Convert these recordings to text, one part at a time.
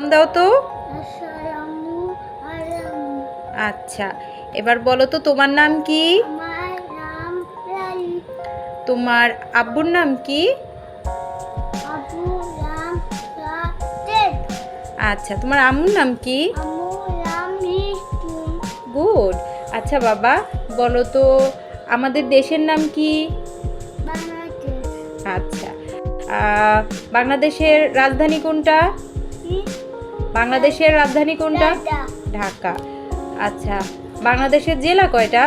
নাম দাও তো। আচ্ছা এবার বলো তো তোমার নাম কি? আমার তোমার আব্বুর নাম কি? আচ্ছা তোমার আম্মুর নাম কি? গুড। আচ্ছা বাবা বলো তো আমাদের দেশের নাম কি? আচ্ছা বাংলাদেশের রাজধানী কোনটা? বাংলাদেশের রাজধানী কোনটা? ঢাকা। আচ্ছা বাংলাদেশের জেলা কয়টা?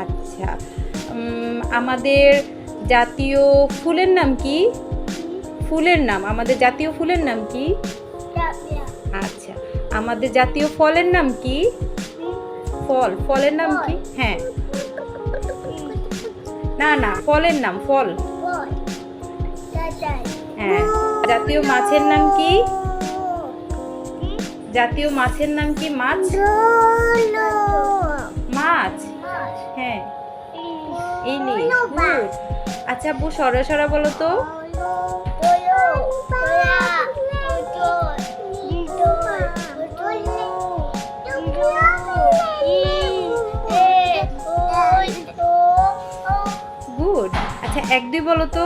আচ্ছা আমাদের জাতীয় ফুলের নাম কি? ফুলের নাম আমাদের জাতীয় ফুলের নাম কি? আচ্ছা আমাদের জাতীয় ফলের নাম কি? ফল ফলের নাম কি? হ্যাঁ। না না ফলের নাম ফল। হ্যাঁ জাতীয় মাছের নাম কি কি? জাতীয় মাছের নাম কি মাছ? মাছ? হ্যাঁ। ইলিশ। আচ্ছা আব্বু সরা সরা বলো তো। গুড। আচ্ছা এক দুই বলো তো।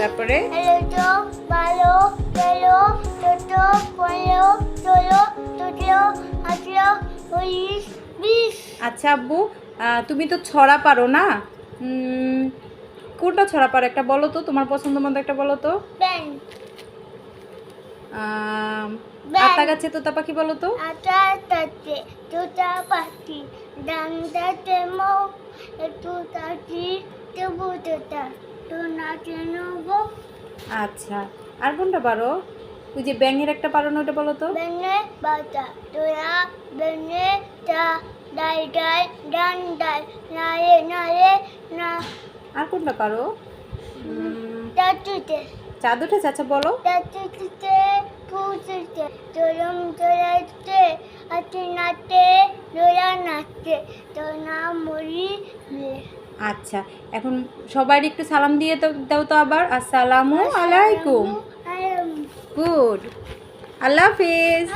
তারপরে? ভালো তেলো ছোটো পনেরো ষোলো সতেরো আঠেরো উনিশ বিশ আচ্ছা আব্বু তুমি তো ছড়া পারো না? কোনটা ছড়া পারো? একটা বলো তো তোমার পছন্দ মতো একটা বলো তো। আতা গাছে তোতা পাখি বলো তো। আটা তাতে দুটা পাখি মৌ একটু তাটি আচ্ছা আর কোনটা পারো? ওই যে ব্যাঙের একটা পারো না ওটা বলো তো। বেনে বাতা তোরা বেনে তা ডাই ডাই ডান ডাই নারে নারে না আর কোনটা পারো? তাতুতে চাঁদ উঠেছে আচ্ছা বলো। তাতুতে পুতুতে তোরম তোরাতে আতে নাতে তোরা নাচতে তো না মরি আচ্ছা এখন সবাই একটু সালাম দিয়ে তো দাও তো আবার। আসসালামু আলাইকুম। গুড আল্লাহ হাফেজ।